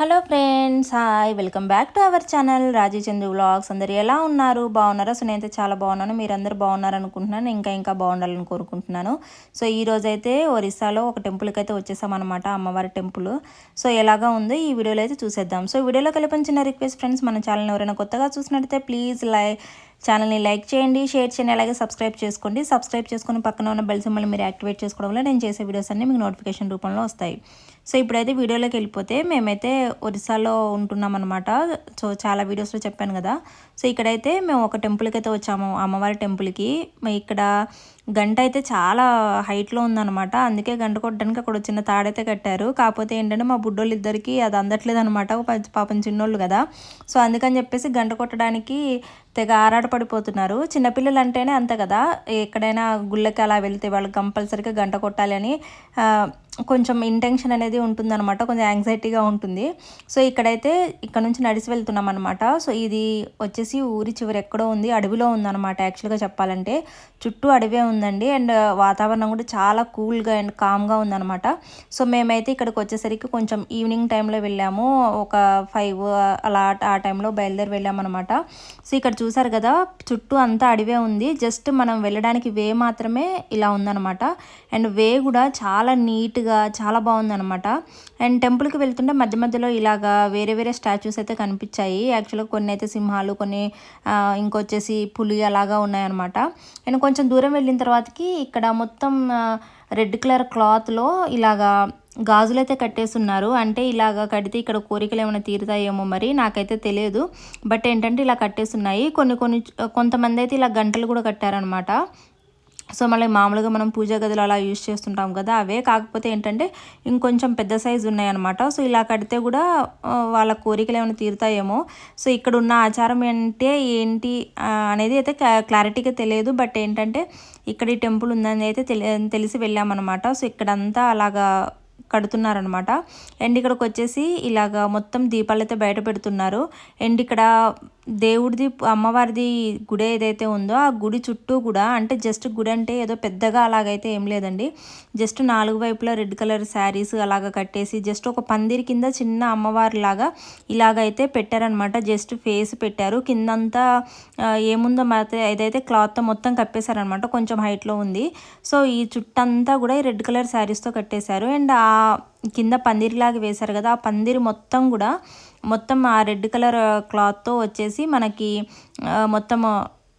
Hello friends hi. Welcome back to our channel Raji Chandru vlogs. అందరు ఎలా ఉన్నారు? బాగున్నారా? సో నేనైతే చాలా బాగున్నాను. మీరందరూ బాగున్నారు అనుకుంటున్నాను ఇంకా ఇంకా బాగుండాలని కోరుకుంటున్నాను. సో ఈ రోజైతే ఒరిస్సాలో ఒక టెంపుల్కి అయితే వచ్చేసామన్నమాట అమ్మవారి టెంపుల్. సో ఎలాగా ఉందో ఈ వీడియోలో అయితే చూసేద్దాం. సో వీడియోలో కలిపించిన రిక్వెస్ట్ ఫ్రెండ్స్ మన ఛానల్ ఎవరైనా కొత్తగా చూసినట్టయితే ప్లీజ్ లైక్ ఛానల్ని లైక్ చేయండి షేర్ చేయండి అలాగే సబ్స్క్రైబ్ చేసుకోండి. సబ్స్క్రైబ్ చేసుకుని పక్కన ఉన్న బెల్ సింబల్ మీరు యాక్టివేట్ చేసుకోవడం వల్ల నేను చేసే వీడియోస్ అన్నీ మీకు నోటిఫికేషన్ రూపంలో వస్తాయి. సో ఇప్పుడైతే వీడియోలోకి వెళ్ళిపోతే మేమైతే ఒరిస్సాలో ఉంటున్నాం అనమాట సో చాలా వీడియోస్లో చెప్పాను కదా. సో ఇక్కడైతే మేము ఒక టెంపుల్కి అయితే వచ్చాము అమ్మవారి టెంపుల్కి. ఇక్కడ గంట అయితే చాలా హైట్లో ఉందన్నమాట. అందుకే గంట కొట్టడానికి అక్కడ చిన్న తాడైతే కట్టారు. కాకపోతే ఏంటంటే మా బుడ్డోళ్ళు ఇద్దరికి అది అందట్లేదు అనమాట పాపం చిన్నోళ్ళు కదా. సో అందుకని చెప్పేసి గంట కొట్టడానికి తెగ ఆరాటపడిపోతున్నారు చిన్నపిల్లలు అంటేనే అంతే కదా. ఎక్కడైనా గుళ్ళకి అలా వెళ్తే వాళ్ళు కంపల్సరీగా గంట కొట్టాలి అని కొంచెం ఇంటెన్షన్ అనేది ఉంటుందన్నమాట. కొంచెం యాంగ్జైటీగా ఉంటుంది. సో ఇక్కడైతే ఇక్కడ నుంచి నడిచి వెళ్తున్నాం అనమాట సో ఇది వచ్చేసి ఊరి చివరి ఎక్కడో ఉంది. అడవిలో ఉందన్నమాట యాక్చువల్గా చెప్పాలంటే. చుట్టూ అడవే ఉందండి. అండ్ వాతావరణం కూడా చాలా కూల్గా అండ్ కామ్గా ఉందన్నమాట. సో మేమైతే ఇక్కడికి వచ్చేసరికి కొంచెం ఈవినింగ్ టైంలో వెళ్ళాము. ఒక ఫైవ్ అలా ఆ టైంలో బయలుదేరి వెళ్ళామన్నమాట. సో ఇక్కడ చూసారు కదా చుట్టూ అంతా అడవే ఉంది. జస్ట్ మనం వెళ్ళడానికి వే మాత్రమే ఇలా ఉందన్నమాట. అండ్ వే కూడా చాలా నీట్గా చాలా బాగుందనమాట అండ్ టెంపుల్కి వెళ్తుంటే మధ్య మధ్యలో ఇలాగా వేరే వేరే స్టాచ్యూస్ అయితే కనిపించాయి. యాక్చువల్గా కొన్ని అయితే సింహాలు కొన్ని ఇంకొచ్చేసి పులి అలాగా ఉన్నాయన్నమాట. అండ్ కొంచెం దూరం వెళ్ళిన తర్వాతకి ఇక్కడ మొత్తం రెడ్ కలర్ క్లాత్లో ఇలాగా గాజులు అయితే కట్టేస్తున్నారు అంటే ఇలాగ కడితే ఇక్కడ కోరికలు ఏమైనా తీరుతాయేమో మరి నాకైతే తెలియదు. బట్ ఏంటంటే ఇలా కట్టేస్తున్నాయి కొన్ని కొన్ని కొంతమంది అయితే ఇలా గంటలు కూడా కట్టారనమాట సో మళ్ళీ మామూలుగా మనం పూజా గదిలో అలా యూజ్ చేస్తుంటాం కదా అవే కాకపోతే ఏంటంటే ఇంకొంచెం పెద్ద సైజు ఉన్నాయన్నమాట. సో ఇలా కడితే కూడా వాళ్ళ కోరికలు ఏమైనా తీరుతాయేమో. సో ఇక్కడ ఉన్న ఆచారం అంటే ఏంటి అనేది అయితే క్లారిటీగా తెలియదు. బట్ ఏంటంటే ఇక్కడ ఈ టెంపుల్ ఉందని అయితే తెలిసి వెళ్ళామన్నమాట. సో ఇక్కడంతా అలాగా కడుతున్నారనమాట అండ్ ఇక్కడికి వచ్చేసి ఇలాగ మొత్తం దీపాలైతే బయట పెడుతున్నారు. అండ్ ఇక్కడ దేవుడిది అమ్మవారిది గుడి ఏదైతే ఉందో ఆ గుడి చుట్టూ కూడా అంటే జస్ట్ గుడి అంటే ఏదో పెద్దగా అలాగైతే ఏం లేదండి. జస్ట్ నాలుగు వైపులా రెడ్ కలర్ శారీస్ అలాగ కట్టేసి జస్ట్ ఒక పందిరి కింద చిన్న అమ్మవారి లాగా ఇలాగైతే పెట్టారనమాట జస్ట్ ఫేస్ పెట్టారు. కిందంతా ఏముందో అయితే ఏదైతే క్లాత్ మొత్తం కప్పేశారనమాట కొంచెం హైట్లో ఉంది. సో ఈ చుట్టంతా కూడా రెడ్ కలర్ శారీస్తో కట్టేశారు. అండ్ ఆ కింద పందిరిలాగా వేశారు కదా ఆ పందిరి మొత్తం కూడా మొత్తం ఆ రెడ్ కలర్ క్లాత్తో వచ్చేసి మనకి మొత్తం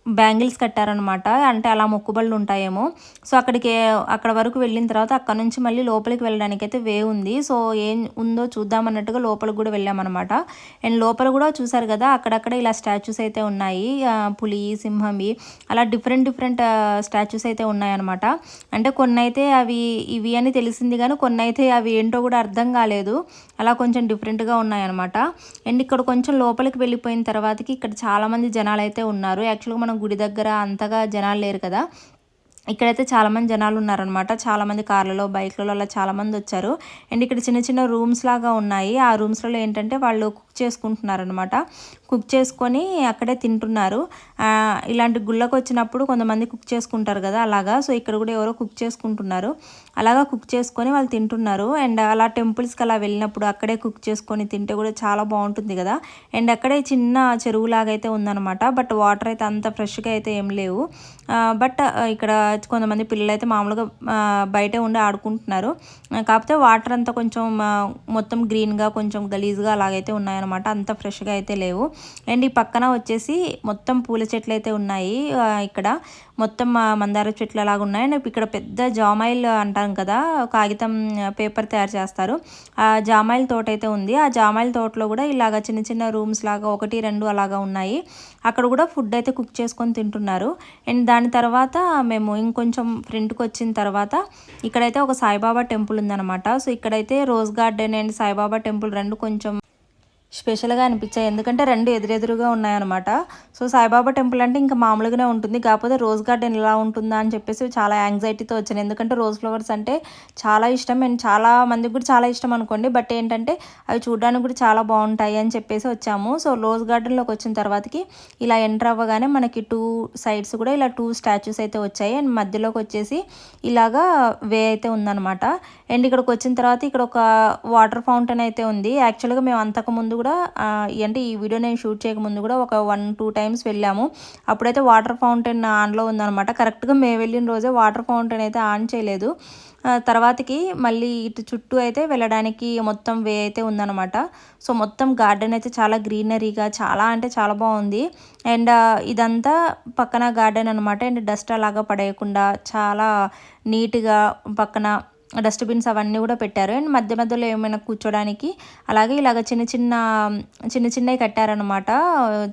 బ్యాంగిల్స్ కట్టారనమాట అంటే అలా మొక్కుబళ్ళు ఉంటాయేమో. సో అక్కడికి అక్కడ వరకు వెళ్ళిన తర్వాత అక్కడ నుంచి మళ్ళీ లోపలికి వెళ్ళడానికి అయితే వే ఉంది. సో ఏం ఉందో చూద్దామన్నట్టుగా లోపలికి కూడా వెళ్ళామన్నమాట. అండ్ లోపల కూడా చూసారు కదా అక్కడక్కడ ఇలా స్టాచ్యూస్ అయితే ఉన్నాయి. పులి సింహంవి అలా డిఫరెంట్ డిఫరెంట్ స్టాచ్యూస్ అయితే ఉన్నాయన్నమాట. అంటే కొన్ని అయితే అవి ఇవి అని తెలిసింది కానీ కొన్ని అయితే అవి ఏంటో కూడా అర్థం కాలేదు. అలా కొంచెం డిఫరెంట్గా ఉన్నాయన్నమాట. అండ్ ఇక్కడ కొంచెం లోపలికి వెళ్ళిపోయిన తర్వాతకి ఇక్కడ చాలామంది జనాలు అయితే ఉన్నారు. యాక్చువల్గా మనం గుడి దగ్గర అంతగా జనాలు లేరు కదా. ఇక్కడైతే చాలామంది జనాలు ఉన్నారనమాట చాలామంది కార్లలో బైక్లలో అలా చాలామంది వచ్చారు. అండ్ ఇక్కడ చిన్న చిన్న రూమ్స్ లాగా ఉన్నాయి. ఆ రూమ్స్లలో ఏంటంటే వాళ్ళు చేసుకుంటున్నారనమాట కుక్ చేసుకొని అక్కడే తింటున్నారు. ఇలాంటి గుళ్ళకు వచ్చినప్పుడు కొంతమంది కుక్ చేసుకుంటారు కదా అలాగా. సో ఇక్కడ కూడా ఎవరో కుక్ చేసుకుంటున్నారు. అలాగా కుక్ చేసుకొని వాళ్ళు తింటున్నారు. అండ్ అలా టెంపుల్స్కి అలా వెళ్ళినప్పుడు అక్కడే కుక్ చేసుకొని తింటే కూడా చాలా బాగుంటుంది కదా. అండ్ అక్కడే చిన్న చెరువులాగా అయితే ఉందన్నమాట. బట్ వాటర్ అయితే అంత ఫ్రెష్గా అయితే ఏం లేవు. బట్ ఇక్కడ కొంతమంది పిల్లలు అయితే మామూలుగా బయటే ఉండి ఆడుకుంటున్నారు. కాకపోతే వాటర్ అంతా కొంచెం మొత్తం గ్రీన్గా కొంచెం గలీజ్గా అలాగైతే ఉన్నాయన్నమాట. అంత ఫ్రెష్గా అయితే లేవు. అండ్ ఈ పక్కన వచ్చేసి మొత్తం పూల చెట్లు అయితే ఉన్నాయి. ఇక్కడ మొత్తం మందార చెట్లు అలాగ ఉన్నాయి. అండ్ ఇక్కడ పెద్ద జామాయిల్ అంటాం కదా కాగితం పేపర్ తయారు చేస్తారు. ఆ జామాయిల్ తోట అయితే ఉంది. ఆ జామాయిల్ తోటలో కూడా ఇలాగ చిన్న చిన్న రూమ్స్ లాగా ఒకటి రెండు అలాగా ఉన్నాయి. అక్కడ కూడా ఫుడ్ అయితే కుక్ చేసుకొని తింటున్నారు. అండ్ దాని తర్వాత మేము ఇంకొంచెం ఫ్రంట్కి వచ్చిన తర్వాత ఇక్కడైతే ఒక సాయిబాబా టెంపుల్ ఉందన్నమాట. సో ఇక్కడైతే rose garden and Saibaba temple రెండు కొంచెం స్పెషల్గా అనిపించాయి. ఎందుకంటే రెండు ఎదురెదురుగా ఉన్నాయన్నమాట. సో సాయిబాబా టెంపుల్ అంటే ఇంకా మామూలుగానే ఉంటుంది. కాకపోతే రోజ్ గార్డెన్ ఎలా ఉంటుందా అని చెప్పేసి చాలా యాంగ్జైటీతో వచ్చాను. ఎందుకంటే రోజ్ ఫ్లవర్స్ అంటే చాలా ఇష్టం. అండ్ చాలా మందికి కూడా చాలా ఇష్టం అనుకోండి. బట్ ఏంటంటే అవి చూడడానికి కూడా చాలా బాగుంటాయి అని చెప్పేసి వచ్చాము. సో రోజ్ గార్డెన్లోకి వచ్చిన తర్వాతకి ఇలా ఎంటర్ అవ్వగానే మనకి టూ సైడ్స్ కూడా ఇలా టూ స్టాచ్యూస్ అయితే వచ్చాయి. అండ్ మధ్యలోకి వచ్చేసి ఇలాగా వే అయితే ఉందన్నమాట. అండ్ ఇక్కడికి వచ్చిన తర్వాత ఇక్కడ ఒక వాటర్ ఫౌంటైన్ అయితే ఉంది. యాక్చువల్గా మేము అంతకుముందు కూడా అంటే ఈ వీడియో నేను షూట్ చేయకముందు కూడా ఒక వన్ టూ టైమ్స్ వెళ్ళాము. అప్పుడైతే వాటర్ ఫౌంటైన్ ఆన్లో ఉందనమాట కరెక్ట్గా మేము వెళ్ళిన రోజే వాటర్ ఫౌంటైన్ అయితే ఆన్ చేయలేదు. తర్వాతకి మళ్ళీ ఇటు చుట్టూ అయితే వెళ్ళడానికి మొత్తం వే అయితే ఉందన్నమాట. సో మొత్తం గార్డెన్ అయితే చాలా గ్రీనరీగా చాలా అంటే చాలా బాగుంది. అండ్ ఇదంతా పక్కన గార్డెన్ అనమాట అండ్ డస్ట్ అలాగా పడేయకుండా చాలా నీట్గా పక్కన డస్ట్బిన్స్ అవన్నీ కూడా పెట్టారు. అండ్ మధ్య మధ్యలో ఏమైనా కూర్చోడానికి అలాగే ఇలాగ చిన్న చిన్న చిన్న చిన్నవి కట్టారనమాట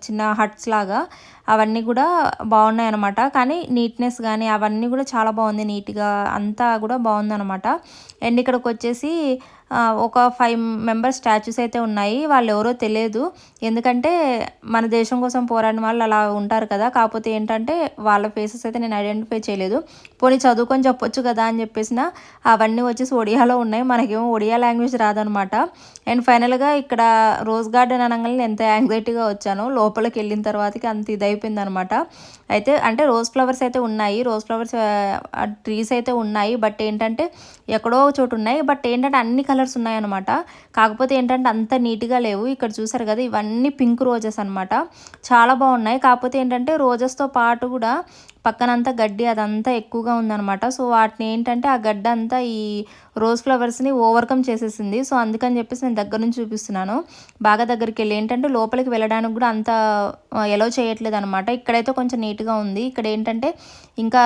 చిన్న హట్స్ లాగా అవన్నీ కూడా బాగున్నాయి అనమాట కానీ నీట్నెస్ కానీ అవన్నీ కూడా చాలా బాగుంది. నీట్గా అంతా కూడా బాగుందనమాట అండ్ ఇక్కడికి వచ్చేసి ఒక ఫైవ్ మెంబర్స్ స్టాచ్యూస్ అయితే ఉన్నాయి. వాళ్ళు ఎవరో తెలియదు. ఎందుకంటే మన దేశం కోసం పోరాడిన వాళ్ళు అలా ఉంటారు కదా. కాకపోతే ఏంటంటే వాళ్ళ ఫేసెస్ అయితే నేను ఐడెంటిఫై చేయలేదు. పోనీ చదువుకొని చెప్పొచ్చు కదా అని చెప్పేసిన అవన్నీ వచ్చేసి ఒడియాలో ఉన్నాయి. మనకేమో ఒడియా లాంగ్వేజ్ రాదనమాట. అండ్ ఫైనల్గా ఇక్కడ రోజ్ గార్డెన్ అనగానే నేను ఎంత యాంగ్జైటీగా వచ్చాను లోపలికి వెళ్ళిన తర్వాతకి అంత ఇదైపోయింది అనమాట అయితే అంటే రోజ్ ఫ్లవర్స్ అయితే ఉన్నాయి. రోజ్ ఫ్లవర్స్ ట్రీస్ అయితే ఉన్నాయి. బట్ ఏంటంటే ఎక్కడో చోటు ఉన్నాయి. బట్ ఏంటంటే అన్ని కలర్స్ ఉన్నాయన్నమాట. కాకపోతే ఏంటంటే అంత నీట్గా లేవు. ఇక్కడ చూసారు కదా ఇవన్నీ పింక్ రోజెస్ అనమాట చాలా బాగున్నాయి. కాకపోతే ఏంటంటే రోజెస్తో పాటు కూడా పక్కనంతా గడ్డి అదంతా ఎక్కువగా ఉందనమాట సో వాటిని ఏంటంటే ఆ గడ్డ అంతా ఈ రోజ్ ఫ్లవర్స్ని ఓవర్కమ్ చేసేసింది. సో అందుకని చెప్పేసి నేను దగ్గర నుంచి చూపిస్తున్నాను. బాగా దగ్గరికి వెళ్ళి ఏంటంటే లోపలికి వెళ్ళడానికి కూడా అంత ఎలో చేయట్లేదు అనమాట ఇక్కడైతే కొంచెం నీట్గా ఉంది. ఇక్కడ ఏంటంటే ఇంకా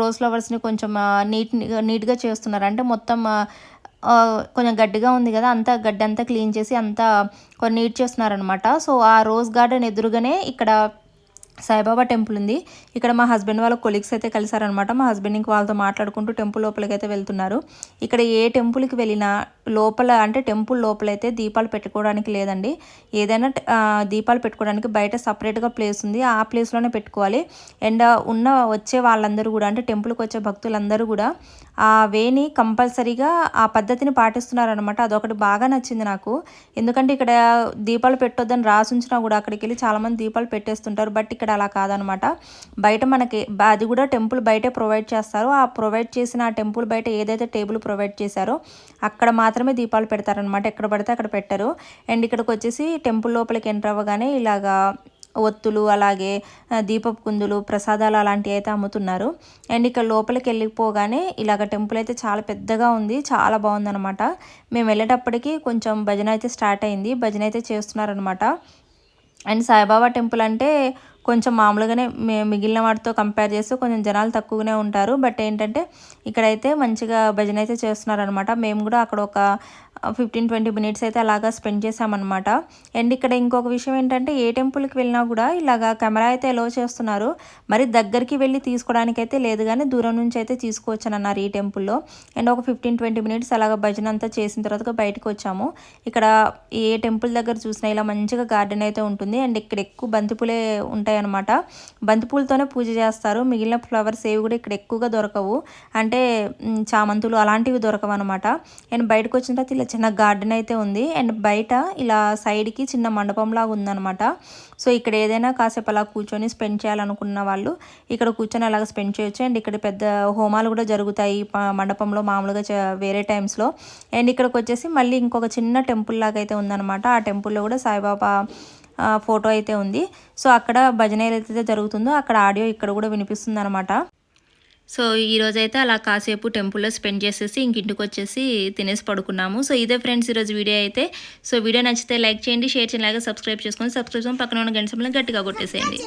రోజ్ ఫ్లవర్స్ని కొంచెం నీట్ నీట్గా చేస్తున్నారు. అంటే మొత్తం కొంచెం గడ్డిగా ఉంది కదా అంతా గడ్డి అంతా క్లీన్ చేసి అంతా కొన్ని నీట్ చేస్తున్నారనమాట సో ఆ రోజ్ గార్డెన్ ఎదురుగానే ఇక్కడ సాయిబాబా టెంపుల్ ఉంది. ఇక్కడ మా హస్బెండ్ వాళ్ళ కొలీగ్స్ అయితే కలిసారనమాట మా హస్బెండ్ ఇంక వాళ్ళతో మాట్లాడుకుంటూ టెంపుల్ లోపలికి అయితే వెళ్తున్నారు. ఇక్కడ ఏ టెంపుల్కి వెళ్ళినా లోపల అంటే టెంపుల్ లోపల అయితే దీపాలు పెట్టుకోవడానికి లేదండి. ఏదైనా దీపాలు పెట్టుకోవడానికి బయట సపరేట్గా ప్లేస్ ఉంది. ఆ ప్లేస్లోనే పెట్టుకోవాలి. అండ్ ఉన్న వచ్చే వాళ్ళందరూ కూడా అంటే టెంపుల్కి వచ్చే భక్తులందరూ కూడా ఆ వేని కంపల్సరీగా ఆ పద్ధతిని పాటిస్తున్నారనమాట అదొకటి బాగా నచ్చింది నాకు. ఎందుకంటే ఇక్కడ దీపాలు పెట్టొద్దని రాసి ఉంచినా కూడా అక్కడికి వెళ్ళి చాలామంది దీపాలు పెట్టేస్తుంటారు. బట్ ఇక్కడ అలా కాదనమాట బయట మనకి అది కూడా టెంపుల్ బయటే ప్రొవైడ్ చేస్తారు. ఆ ప్రొవైడ్ చేసిన ఆ టెంపుల్ బయట ఏదైతే టేబుల్ ప్రొవైడ్ చేశారో అక్కడ మాత్రం మాత్రమే దీపాలు పెడతారనమాట ఎక్కడ పడితే అక్కడ పెట్టరు. అండ్ ఇక్కడికి వచ్చేసి టెంపుల్ లోపలికి ఎంటర్ అవ్వగానే ఇలాగా ఒత్తులు అలాగే దీపపు కుందులు ప్రసాదాలు అలాంటివి అయితే అమ్ముతున్నారు. అండ్ ఇక్కడ లోపలికి వెళ్ళిపోగానే ఇలాగ టెంపుల్ అయితే చాలా పెద్దగా ఉంది. చాలా బాగుందన్నమాట. మేము వెళ్ళేటప్పటికి కొంచెం భజన అయితే స్టార్ట్ అయింది. భజన అయితే చేస్తున్నారనమాట అండ్ సాయిబాబా టెంపుల్ అంటే కొంచెం మామూలుగానే మిగిలిన వాటితో కంపేర్ చేస్తే కొంచెం జనాలు తక్కువగానే ఉంటారు. బట్ ఏంటంటే ఇక్కడైతే మంచిగా భజన అయితే చేస్తున్నారనమాట మేము కూడా అక్కడ ఒక ఫిఫ్టీన్ ట్వంటీ మినిట్స్ అయితే అలాగా స్పెండ్ చేసామన్నమాట అండ్ ఇక్కడ ఇంకొక విషయం ఏంటంటే ఏ టెంపుల్కి వెళ్ళినా కూడా ఇలాగా కెమెరా అయితే ఎలో చేస్తున్నారు. మరి దగ్గరికి వెళ్ళి తీసుకోవడానికి అయితే లేదు కానీ దూరం నుంచి అయితే తీసుకోవచ్చు అన్నారు ఈ టెంపుల్లో అండ్ ఒక ఫిఫ్టీన్ ట్వంటీ మినిట్స్ అలాగా భజన అంతా చేసిన తర్వాత బయటకు వచ్చాము. ఇక్కడ ఏ టెంపుల్ దగ్గర చూసినా ఇలా మంచిగా గార్డెన్ అయితే ఉంటుంది. అండ్ ఇక్కడ ఎక్కువ బంతిపూలే ఉంటాయన్నమాట. బంతిపూలతోనే పూజ చేస్తారు. మిగిలిన ఫ్లవర్స్ ఏవి కూడా ఇక్కడ ఎక్కువగా దొరకవు. అంటే చామంతులు అలాంటివి దొరకవు అనమాట అండ్ బయటకు వచ్చిన తర్వాత ఇలా చిన్న గార్డెన్ అయితే ఉంది. అండ్ బయట ఇలా సైడ్కి చిన్న మండపం లాగా ఉందన్నమాట. సో ఇక్కడ ఏదైనా కాసేపు అలా కూర్చొని స్పెండ్ చేయాలనుకున్న వాళ్ళు ఇక్కడ కూర్చొని అలాగ స్పెండ్ చేయొచ్చు. అండ్ ఇక్కడ పెద్ద హోమాలు కూడా జరుగుతాయి మండపంలో మామూలుగా వేరే టైమ్స్లో అండ్ ఇక్కడికి వచ్చేసి మళ్ళీ ఇంకొక చిన్న టెంపుల్ లాగా అయితే ఉందన్నమాట. ఆ టెంపుల్లో కూడా సాయిబాబా ఫోటో అయితే ఉంది. సో అక్కడ భజన ఏదైతే జరుగుతుందో అక్కడ ఆడియో ఇక్కడ కూడా వినిపిస్తుంది అనమాట సో ఈరోజు అయితే అలా కాసేపు టెంపుల్లో స్పెండ్ చేసేసి ఇంక ఇంటికి వచ్చేసి తినేసి పడుకున్నాము. సో ఇదే ఫ్రెండ్స్ ఈరోజు వీడియో అయితే. సో వీడియో నచ్చితే లైక్ చేయండి షేర్ చేయండి లాగా సబ్స్క్రైబ్ చేసుకోండి సబ్స్క్రైబ్ చేసుకొని పక్కన ఉన్న గంట సమయంలో గట్టిగా కొట్టేసేయండి.